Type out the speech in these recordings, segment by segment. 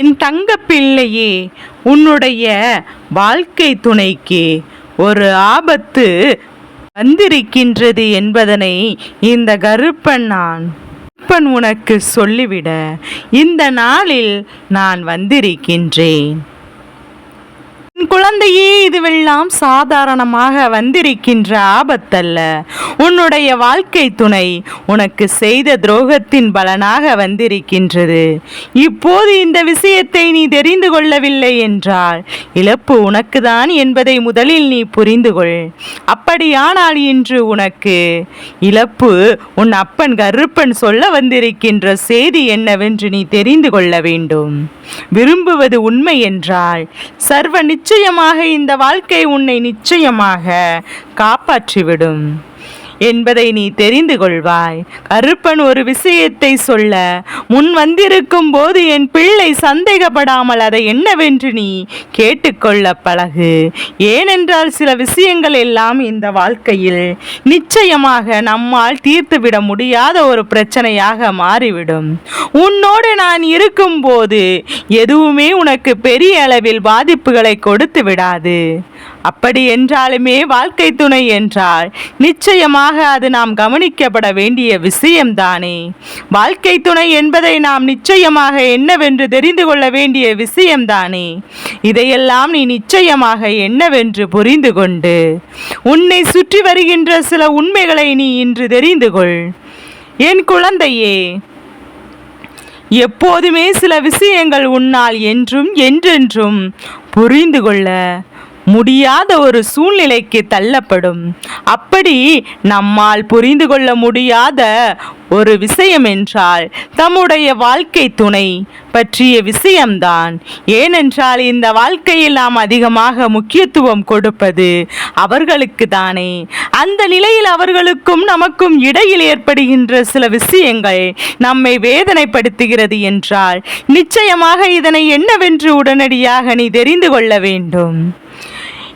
என் தங்க பிள்ளையே உன்னுடைய வாழ்க்கை துணைக்கு ஒரு ஆபத்து வந்திருக்கின்றது என்பதனை இந்த கருப்பன் நான் கருப்பன் உனக்கு சொல்லிவிட இந்த நாளில் நான் வந்திருக்கின்றேன். குழந்தையே இதுவெல்லாம் சாதாரணமாக வந்திருக்கின்ற ஆபத்தல்ல. உன்னுடைய வாழ்க்கை துணை உனக்கு செய்த துரோகத்தின் பலனாக வந்திருக்கின்றது. இப்போது இந்த விஷயத்தை நீ தெரிந்து கொள்ளவில்லை என்றால் இழப்பு உனக்குதான் என்பதை முதலில் நீ புரிந்து கொள். அப்படியானால் இன்று உனக்கு இழப்பு உன் அப்பன் கருப்பன் சொல்ல வந்திருக்கின்ற செய்தி என்னவென்று நீ தெரிந்து கொள்ள வேண்டும். விரும்புவது உண்மை என்றால் சர்வ நிச்சயமாக இந்த வாழ்க்கை உன்னை நிச்சயமாக காப்பாற்றிவிடும். என்பதை நீ தெரிந்து கொள்வாய். கருப்பன் ஒரு விஷயத்தை சொல்ல முன் வந்திருக்கும் போது என் பிள்ளை சந்தேகப்படாமல் அதை என்னவென்று நீ கேட்டுக்கொள்ள பழகு. ஏனென்றால் சில விஷயங்கள் எல்லாம் இந்த வாழ்க்கையில் நிச்சயமாக நம்மால் தீர்த்துவிட முடியாத ஒரு பிரச்சனையாக மாறிவிடும். உன்னோடு நான் இருக்கும்போது எதுவுமே உனக்கு பெரிய அளவில் பாதிப்புகளை கொடுத்து விடாது அப்படி என்றாலுமே வாழ்க்கை துணை என்றால் நிச்சயமாக அது நாம் கவனிக்கப்பட வேண்டிய விஷயம்தானே. வாழ்க்கை துணை என்பதை நாம் நிச்சயமாக என்னவென்று தெரிந்து கொள்ள வேண்டிய விஷயம்தானே. இதையெல்லாம் நீ நிச்சயமாக என்னவென்று புரிந்து கொண்டு உன்னை சுற்றி வருகின்ற சில உண்மைகளை நீ இன்று தெரிந்து கொள். என் குழந்தையே எப்போதுமே சில விஷயங்கள் உன்னால் என்றும் என்றென்றும் புரிந்து கொள்ள முடியாத ஒரு சூழ்நிலைக்கு தள்ளப்படும். அப்படி நம்மால் புரிந்து கொள்ள முடியாத ஒரு விஷயம் என்றால் தம்முடைய வாழ்க்கை துணை பற்றிய விஷயம்தான். ஏனென்றால் இந்த வாழ்க்கையில் நாம் அதிகமாக முக்கியத்துவம் கொடுப்பது அவர்களுக்கு தானே. அந்த நிலையில் அவர்களுக்கும் நமக்கும் இடையில் ஏற்படுகின்ற சில விஷயங்கள் நம்மை வேதனைப்படுத்துகிறது என்றால் நிச்சயமாக இதனை என்னவென்று உடனடியாக நீ தெரிந்து கொள்ள வேண்டும்.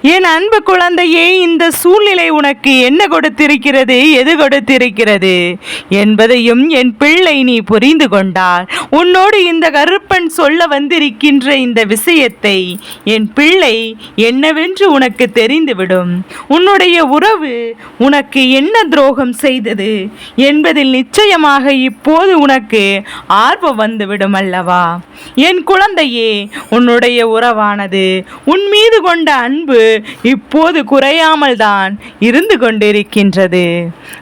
என் அன்பு குழந்தையே இந்த சூழ்நிலை உனக்கு என்ன கொடுத்திருக்கிறது? எது கொடுத்திருக்கிறது? என்பதையும் என் பிள்ளை நீ புரிந்து கொண்டால். உன்னோடு இந்த கருப்பன் சொல்ல வந்திருக்கின்ற இந்த விஷயத்தை என் பிள்ளை என்னவென்று உனக்கு தெரிந்துவிடும். உன்னுடைய உறவு உனக்கு என்ன துரோகம் செய்தது என்பதில் நிச்சயமாக இப்போது உனக்கு ஆர்வம் வந்துவிடும் அல்லவா? என் குழந்தையே உன்னுடைய உறவானது உன் மீது கொண்ட அன்பு இப்போது குறையாமல் தான் இருந்து கொண்டிருக்கின்றது.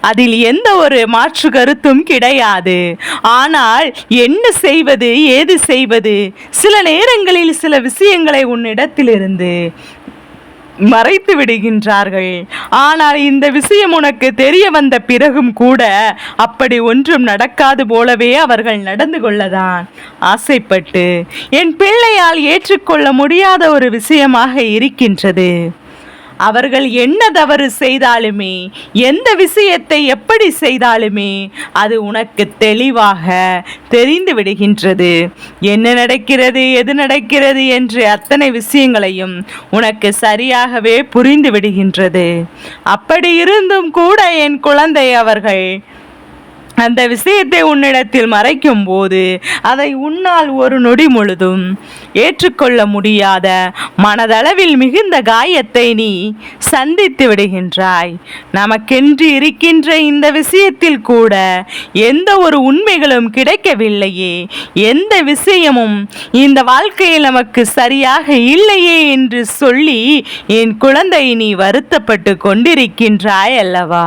அதில் எந்த ஒரு மாற்று கருத்தும் கிடையாது. ஆனால் என்ன செய்வது ஏது செய்வது? சில நேரங்களில் சில விஷயங்களை உன்னிடத்திலிருந்து மறைத்து விடுகின்றார்கள். ஆனால் இந்த விஷயம் உனக்கு தெரிய வந்த பிறகும் கூட அப்படி ஒன்றும் நடக்காது போலவே அவர்கள் நடந்து கொள்ளதான். ஆசைப்பட்டு என் பிள்ளையால் ஏற்றுக்கொள்ள முடியாத ஒரு விஷயமாக இருக்கின்றது. அவர்கள் என்ன தவறு செய்தாலுமே எந்த விஷயத்தை எப்படி செய்தாலுமே அது உனக்கு தெளிவாக தெரிந்து விடுகின்றது. என்ன நடக்கிறது எது நடக்கிறது என்று அத்தனை விஷயங்களையும் உனக்கு சரியாகவே புரிந்து விடுகின்றது. அப்படி இருந்தும் கூட என் குழந்தை அவர்கள் அந்த விஷயத்தை உன்னிடத்தில் மறைக்கும் போது அதை உன்னால் ஒரு நொடி முழுதும் ஏற்றுக்கொள்ள முடியாத மனதளவில் மிகுந்த காயத்தை நீ சந்தித்து விடுகின்றாய். நமக்கென்று இருக்கின்ற இந்த விஷயத்தில் கூட எந்த ஒரு உண்மைகளும் கிடைக்கவில்லையே. எந்த விஷயமும் இந்த வாழ்க்கையில் நமக்கு சரியாக இல்லையே என்று சொல்லி என் குழந்தை நீ வருத்தப்பட்டு கொண்டிருக்கின்றாய் அல்லவா?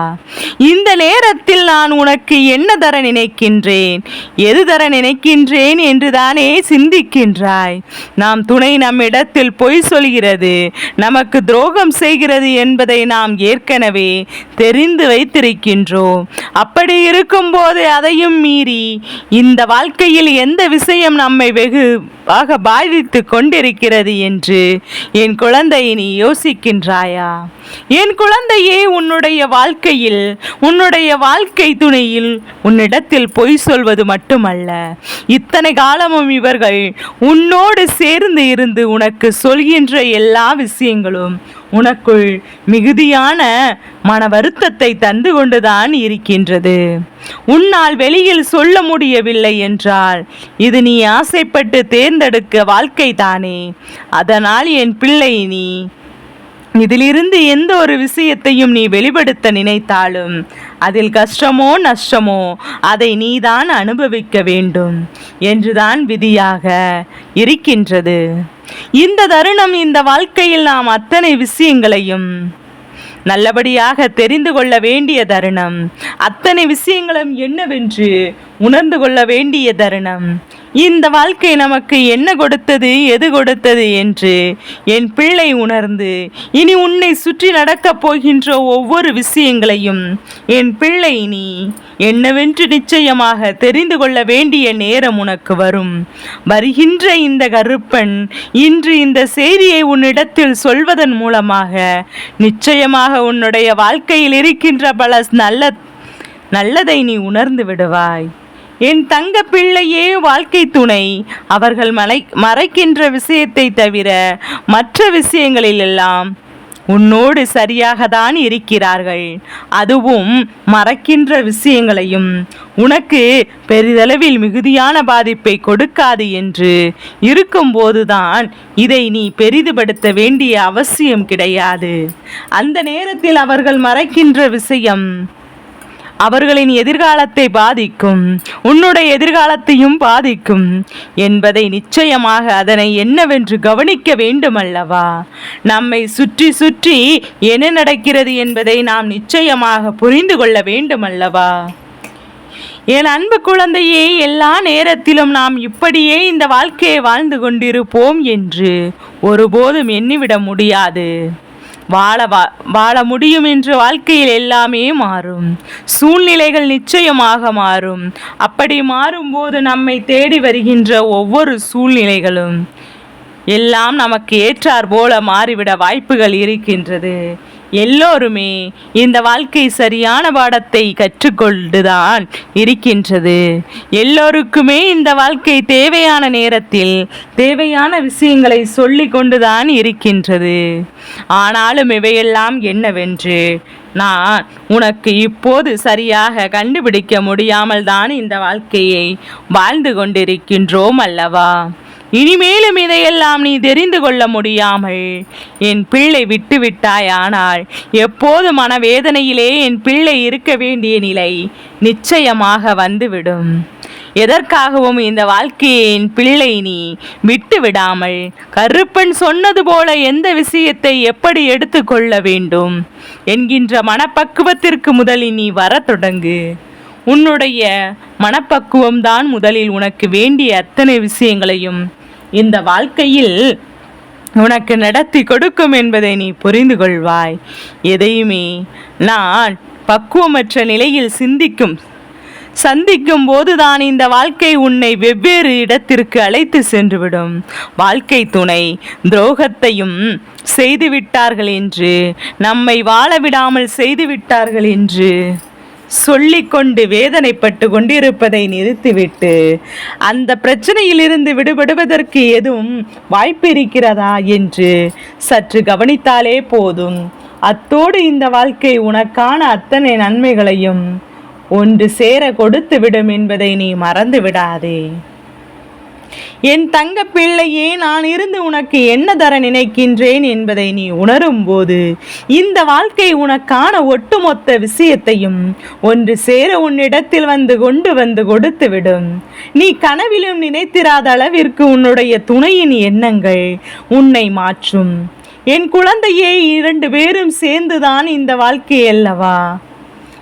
இந்த நேரத்தில் நான் உனக்கு என்ன தர நினைக்கின்றேன்? எது தர நினைக்கின்றேன் என்றுதானே சிந்திக்கின்றாய். நாம் துணை நம்மிடத்தில் பொய் சொல்கிறது நமக்கு துரோகம் செய்கிறது என்பதை நாம் ஏற்கனவே தெரிந்து வைத்திருக்கின்றோம். அப்படி இருக்கும்போது அதையும் மீறி இந்த வாழ்க்கையில் எந்த விஷயம் நம்மை வெகுவாக பாதித்து கொண்டிருக்கிறது என்று என் குழந்தை நீ யோசிக்கின்றாயா? என் குழந்தையே உன்னுடைய வாழ்க்கையில் உன்னுடைய வாழ்க்கை துணையில் உன்னிடத்தில் பொய் சொல்வது மட்டுமல்ல. இத்தனை காலமும் இவர்கள் உன்னோடு சேர்ந்து இருந்து உனக்கு சொல்கின்ற எல்லா விஷயங்களும் உனக்குள் மிகுதியான மன வருத்தத்தை தந்து கொண்டுதான் இருக்கின்றது. உன்னால் வெளியில் சொல்ல முடியவில்லை என்றால் இது நீ ஆசைப்பட்டு தேர்ந்தெடுக்க வாழ்க்கை தானே. அதனால் என் பிள்ளை நீ இதிலிருந்து எந்த ஒரு விஷயத்தையும் நீ வெளிப்படுத்த நினைத்தாலும் அதில் கஷ்டமோ நஷ்டமோ அதை நீதான் அனுபவிக்க வேண்டும் என்றுதான் விதியாக இருக்கின்றது. இந்த தருணம் இந்த வாழ்க்கையில் நாம் அத்தனை விஷயங்களையும் நல்லபடியாக தெரிந்து கொள்ள வேண்டிய தருணம். அத்தனை விஷயங்களும் என்னவென்று உணர்ந்து கொள்ள வேண்டிய தருணம். இந்த வாழ்க்கை நமக்கு என்ன கொடுத்தது எது கொடுத்தது என்று என் பிள்ளை உணர்ந்து இனி உன்னை சுற்றி நடக்கப் போகின்ற ஒவ்வொரு விஷயங்களையும் என் பிள்ளை நீ என்னவென்று நிச்சயமாக தெரிந்து கொள்ள வேண்டிய நேரம் உனக்கு வரும். வருகின்ற இந்த கருப்பன் இன்று இந்த செய்தியை உன்னிடத்தில் சொல்வதன் மூலமாக நிச்சயமாக உன்னுடைய வாழ்க்கையில் இருக்கின்ற பல நல்ல நல்லதை நீ உணர்ந்து விடுவாய். என் தங்க பிள்ளையே வாழ்க்கை துணை. அவர்கள் மலை மறைக்கின்ற விஷயத்தை தவிர மற்ற விஷயங்களிலெல்லாம் உன்னோடு சரியாக தான் இருக்கிறார்கள். அதுவும் மறைக்கின்ற விஷயங்களையும். உனக்கு பெரிதளவில் மிகுதியான பாதிப்பை கொடுக்காது என்று இருக்கும்போதுதான் இதை நீ பெரிதுபடுத்த வேண்டிய அவசியம் கிடையாது. அந்த நேரத்தில் அவர்கள் மறைக்கின்ற விஷயம் அவர்களின் எதிர்காலத்தை பாதிக்கும். உன்னுடைய எதிர்காலத்தையும் பாதிக்கும். என்பதை நிச்சயமாக அதனை என்னவென்று கவனிக்க வேண்டுமல்லவா? நம்மை சுற்றி சுற்றி என்ன நடக்கிறது என்பதை நாம் நிச்சயமாக புரிந்து கொள்ள வேண்டுமல்லவா? என் அன்பு குழந்தையே எல்லா நேரத்திலும் நாம் இப்படியே இந்த வாழ்க்கையை வாழ்ந்து கொண்டிருப்போம் என்று ஒருபோதும் எண்ணிவிட முடியாது. வாழ வா வாழ முடியும் என்று வாழ்க்கையில் எல்லாமே மாறும். சூழ்நிலைகள் நிச்சயமாக மாறும். அப்படி மாறும்போது நம்மை தேடி வருகின்ற ஒவ்வொரு சூழ்நிலைகளும் எல்லாம் நமக்கு ஏற்றார் போல மாறிவிட வாய்ப்புகள் இருக்கின்றது. எல்லோருமே இந்த வாழ்க்கை சரியான பாடத்தை கற்றுக்கொண்டுதான் இருக்கின்றது. எல்லோருக்குமே இந்த வாழ்க்கை தேவையான நேரத்தில் தேவையான விஷயங்களை சொல்லி கொண்டுதான் இருக்கின்றது. ஆனாலும் இவையெல்லாம் என்னவென்று நான் உனக்கு இப்போது சரியாக கண்டுபிடிக்க முடியாமல் தான் இந்த வாழ்க்கையை வாழ்ந்து கொண்டிருக்கின்றோம் அல்லவா? இனிமேலும் இதையெல்லாம் நீ தெரிந்து கொள்ள முடியாமல். என் பிள்ளை விட்டுவிட்டாயானால் ஆனால் எப்போது மனவேதனையிலே என் பிள்ளை இருக்க வேண்டிய நிலை நிச்சயமாக வந்துவிடும். எதற்காகவும் இந்த வாழ்க்கையை என் பிள்ளை நீ விட்டு விடாமல் கருப்பன் சொன்னது போல எந்த விஷயத்தை எப்படி எடுத்துக்கொள்ள வேண்டும்? என்கின்ற மனப்பக்குவத்திற்கு முதலில் நீ வர தொடங்கு. உன்னுடைய மனப்பக்குவம் தான் முதலில் உனக்கு வேண்டிய அத்தனை விஷயங்களையும் இந்த வாழ்க்கையில் உனக்கு நடத்தி கொடுக்கும் என்பதை நீ புரிந்து கொள்வாய். எதையுமே நான் பக்குவமற்ற நிலையில் சிந்திக்கும் சந்திக்கும் போதுதான் இந்த வாழ்க்கை உன்னை வெவ்வேறு இடத்திற்கு அழைத்து சென்றுவிடும். வாழ்க்கை துணை துரோகத்தையும் செய்துவிட்டார்கள் என்று நம்மை வாழ விடாமல் செய்துவிட்டார்கள் என்று சொல்லிக்கொண்டு வேதனைப்பட்டு கொண்டிருப்பதை நிறுத்திவிட்டு அந்த பிரச்சனையிலிருந்து விடுபடுவதற்கு எதுவும் வாய்ப்பு இருக்கிறதா என்று சற்று கவனித்தாலே போதும். அத்தோடு இந்த வாழ்க்கை உனக்கான அத்தனை நன்மைகளையும் ஒன்று சேர கொடுத்து விடும் என்பதை நீ மறந்து விடாதே என் தங்க பிள்ளையே நான் இருந்து உனக்கு என்ன தர நினைக்கின்றேன் என்பதை நீ உணரும் போது இந்த வாழ்க்கை உனக்கான ஒட்டுமொத்த விஷயத்தையும் ஒன்று சேர உன்னிடத்தில் வந்து கொண்டு வந்து கொடுத்துவிடும். நீ கனவிலும் நினைத்திராத அளவிற்கு உன்னுடைய துணையின் எண்ணங்கள் உன்னை மாற்றும். என் குழந்தையே இரண்டு பேரும் சேர்ந்துதான் இந்த வாழ்க்கை அல்லவா?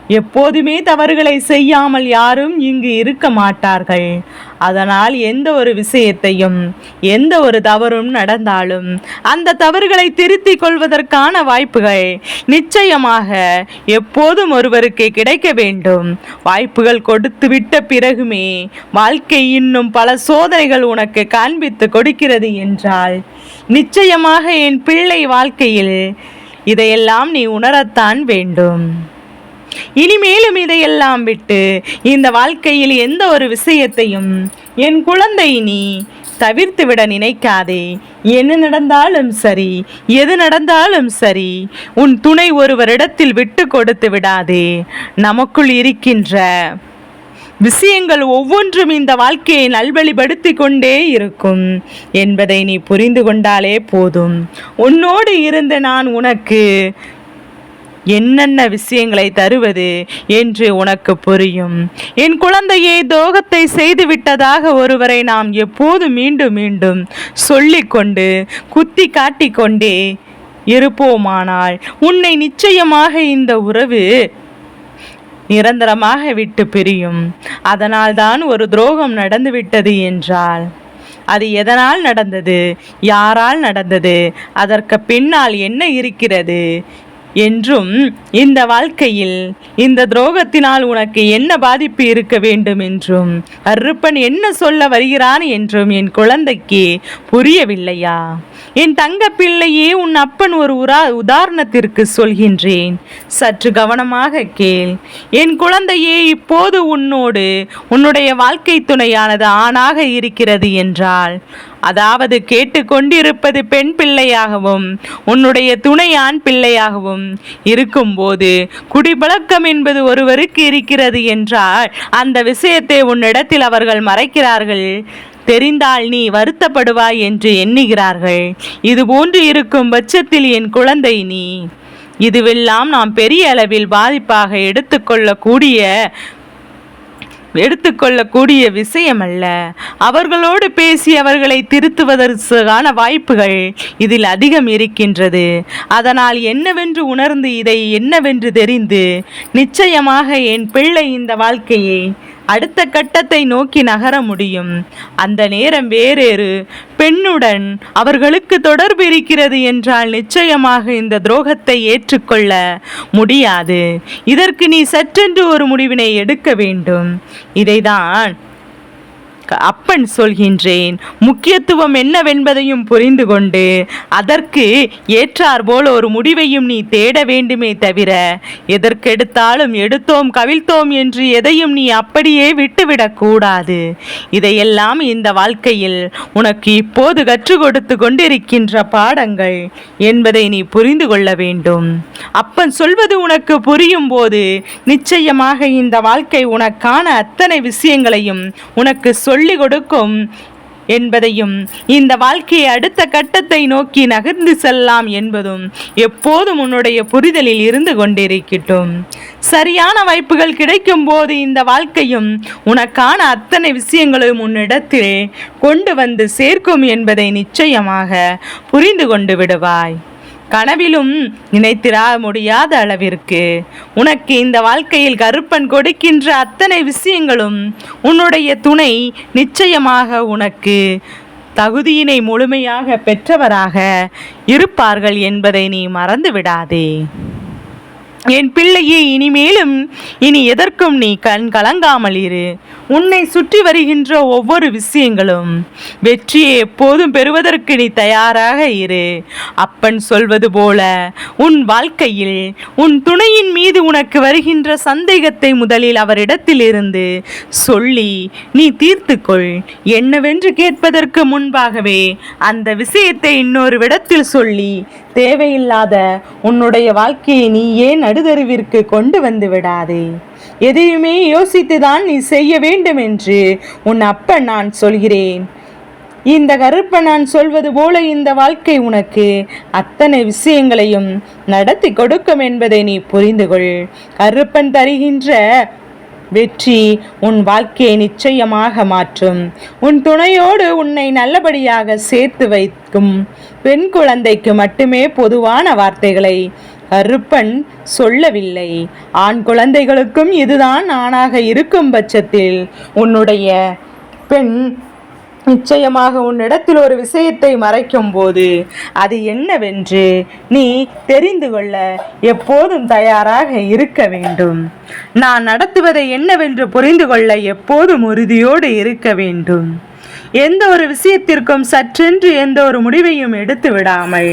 எப்போதுமே தவறுகளை செய்யாமல் யாரும் இங்கு இருக்க மாட்டார்கள். அதனால் எந்த ஒரு விஷயத்தையும் எந்த ஒரு தவறும் நடந்தாலும் அந்த தவறுகளை திருத்திக் கொள்வதற்கான வாய்ப்புகள் நிச்சயமாக எப்போதும் ஒருவருக்கு கிடைக்க வேண்டும். வாய்ப்புகள் கொடுத்து விட்ட பிறகுமே வாழ்க்கை இன்னும் பல சோதனைகள் உனக்கு காண்பித்து கொடுக்கிறது என்றால் நிச்சயமாக என் பிள்ளை வாழ்க்கையில் இதையெல்லாம் நீ உணரத்தான் வேண்டும். இனிமேலும் இதையெல்லாம் விட்டு இந்த வாழ்க்கையில் எந்த ஒரு விஷயத்தையும் என் குழந்தை நீ தவிர்த்து விட நினைக்காதே. என்ன நடந்தாலும் சரி எது நடந்தாலும் சரி உன் துணை ஒருவரிடத்தில் விட்டு கொடுத்து விடாதே. நமக்குள் இருக்கின்ற விஷயங்கள் ஒவ்வொன்றும் இந்த வாழ்க்கையை நல்வழிப்படுத்தி கொண்டே இருக்கும் என்பதை நீ புரிந்து கொண்டாலே போதும். உன்னோடு இருந்து நான் உனக்கு என்னென்ன விஷயங்களை தருவது என்று உனக்கு புரியும். என் குழந்தையை தோகத்தை செய்து விட்டதாக ஒருவரை நாம் எப்போது மீண்டும் மீண்டும் சொல்லிக்கொண்டு குத்தி காட்டிக்கொண்டே இருப்போமானால் உன்னை நிச்சயமாக இந்த உறவு நிரந்தரமாக விட்டு பிரியும். அதனால்தான் ஒரு துரோகம் நடந்துவிட்டது என்றால் அது எதனால் நடந்தது? யாரால் நடந்தது? அதற்கு பின்னால் என்ன இருக்கிறது? என்றும் இந்த வாழ்க்கையில் இந்த துரோகத்தினால் உனக்கு என்ன பாதிப்பு இருக்க வேண்டும் என்றும் அருப்பன் என்ன சொல்ல வருகிறான் என்றும் என் குழந்தைக்கு புரியவில்லையா? என் தங்க பிள்ளையே உன் அப்பன் ஒரு உரா உதாரணத்திற்கு சொல்கின்றேன். சற்று கவனமாக கேள். என் குழந்தையே இப்போது உன்னோடு உன்னுடைய வாழ்க்கை துணையானது ஆணாக இருக்கிறது என்றால் அதாவது கேட்டுக்கொண்டிருப்பது பெண் பிள்ளையாகவும் உன்னுடைய துணை ஆண் பிள்ளையாகவும் இருக்கும்போது குடிபழக்கம் என்பது ஒருவருக்கு இருக்கிறது என்றால் அந்த விஷயத்தை உன்னிடத்தில் அவர்கள் மறைக்கிறார்கள். தெரிந்தால் நீ வருத்தப்படுவாய் என்று எண்ணுகிறார்கள். இதுபோன்று இருக்கும் பட்சத்தில் என் குழந்தை நீ. இதுவெல்லாம் நாம் பெரிய அளவில் பாதிப்பாக எடுத்துக்கொள்ளக்கூடிய எடுத்துக்கொள்ளக்கூடிய விஷயம் அல்ல அவர்களோடு பேசி அவர்களை திருத்துவதற்கான வாய்ப்புகள் இதில் அதிகம் இருக்கின்றது. அதனால் என்னவென்று உணர்ந்து இதை என்னவென்று தெரிந்து நிச்சயமாக என் பிள்ளை இந்த வாழ்க்கையை அடுத்த கட்டத்தை நோக்கி நகர முடியும். அந்த நேரம் வேறேறு. பெண்ணுடன் அவர்களுக்கு தொடர்பு இருக்கிறது என்றால் நிச்சயமாக இந்த துரோகத்தை ஏற்றுக்கொள்ள முடியாது. இதற்கு நீ சற்றென்று ஒரு முடிவினை எடுக்க வேண்டும். இதைதான் அப்பன் சொல்கின்றேன். முக்கியத்துவம் என்னவென்பதையும் புரிந்து கொண்டு அதற்கு ஏற்றார் போல் ஒரு முடிவையும் நீ தேட வேண்டுமே தவிர எதற்கெடுத்தாலும் எடுத்தோம் கவிழ்த்தோம் என்று எதையும் நீ அப்படியே விட்டுவிடக்கூடாது இதையெல்லாம் இந்த வாழ்க்கையில் உனக்கு இப்போது கற்றுக் கொடுத்து கொண்டிருக்கின்ற பாடங்கள் என்பதை நீ புரிந்து கொள்ள வேண்டும். அப்பன் சொல்வது உனக்கு புரியும் போது நிச்சயமாக இந்த வாழ்க்கை உனக்கான அத்தனை விஷயங்களையும் உனக்கு சொல்லிக் கொடுக்கும் என்பதையும் இந்த வாழ்க்கையை அடுத்த கட்டத்தை நோக்கி நகர்ந்து செல்லலாம் என்பதும் எப்போதும் உன்னுடைய புரிதலில் இருந்து கொண்டிருக்கட்டும். சரியான வாய்ப்புகள் கிடைக்கும் போது இந்த வாழ்க்கையும் உனக்கான அத்தனை விஷயங்களையும் உன்னிடத்தில் கொண்டு வந்து சேர்க்கும் என்பதை நிச்சயமாக புரிந்து கொண்டு விடுவாய். கனவிலும் நினைத்திரா முடியாத அளவிற்கு. உனக்கு இந்த வாழ்க்கையில் கருப்பன் கொடுக்கின்ற அத்தனை விஷயங்களும் உன்னுடைய துணை நிச்சயமாக உனக்கு தகுதியினை முழுமையாக பெற்றவராக இருப்பார்கள் என்பதை நீ மறந்து விடாதே என் பிள்ளையே இனிமேலும் இனி எதற்கும் நீ கண் கலங்காமல் இரு. உன்னை சுற்றி வருகின்ற ஒவ்வொரு விஷயங்களும் வெற்றியை எப்போதும் பெறுவதற்கு நீ தயாராக இரு. அப்பன் சொல்வது போல உன் வாழ்க்கையில் உன் துணையின் மீது உனக்கு வருகின்ற சந்தேகத்தை முதலில் அவரிடத்திலிருந்து சொல்லி நீ தீர்த்துக்கொள். என்னவென்று கேட்பதற்கு முன்பாகவே அந்த விஷயத்தை இன்னொரு விடத்தில் சொல்லி தேவையில்லாத உன்னுடைய வாழ்க்கையை நீ ஏன் நடுதருவிற்கு கொண்டு வந்து விடாதே. எதையுமே யோசித்துதான் நீ செய்ய வேண்டும் என்று உன் அப்பன் நான் சொல்கிறேன். இந்த கருப்பன் நான் சொல்வது போல இந்த வாழ்க்கை உனக்கு அத்தனை விஷயங்களையும் நடத்தி கொடுக்கும் என்பதை நீ புரிந்து கொள் கருப்பன் தருகின்ற வெற்றி உன் வாழ்க்கையை நிச்சயமாக மாற்றும். உன் துணையோடு உன்னை நல்லபடியாக சேர்த்து வைக்கும் பெண் குழந்தைக்கு மட்டுமே பொதுவான வார்த்தைகளை ருப்பன் சொல்லவில்லை. ஆண் குழந்தைகளுக்கும் இதுதான் ஆணாக இருக்கும் பட்சத்தில். உன்னுடைய பெண் நிச்சயமாக உன்னிடத்தில் ஒரு விஷயத்தை மறைக்கும் போது அது என்னவென்று நீ தெரிந்து கொள்ள எப்போதும் தயாராக இருக்க வேண்டும். நான் நடத்துவதை என்னவென்று புரிந்து கொள்ள எப்போதும் உறுதியோடு இருக்க வேண்டும். எந்த ஒரு விஷயத்திற்கும் சற்றென்று எந்த ஒரு முடிவையும் எடுத்து விடாமல்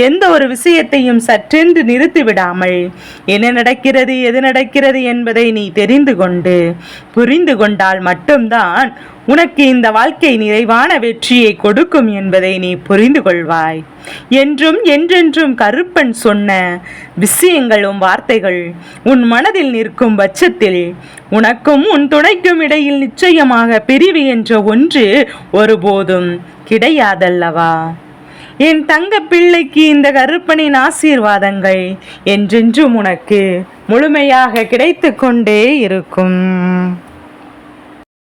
எந்த ஒரு விஷயத்தையும் சற்றென்று நிறுத்தி விடாமல் என்ன நடக்கிறது எது நடக்கிறது என்பதை நீ தெரிந்து கொண்டு புரிந்து கொண்டால் மட்டும்தான் உனக்கு இந்த வாழ்க்கை நிறைவான வெற்றியை கொடுக்கும் என்பதை நீ புரிந்து கொள்வாய். என்றும் என்றென்றும் கருப்பன் சொன்ன விஷயங்களும் வார்த்தைகள் உன் மனதில் நிற்கும் பட்சத்தில் உனக்கும் உன் துணைக்கும் இடையில் நிச்சயமாக பிரிவு என்ற ஒன்று ஒருபோதும் கிடையாதல்லவா? என் தங்க பிள்ளைக்கு இந்த கருப்பனின் ஆசீர்வாதங்கள் என்றென்றும் உனக்கு முழுமையாக கிடைத்து கொண்டே இருக்கும்.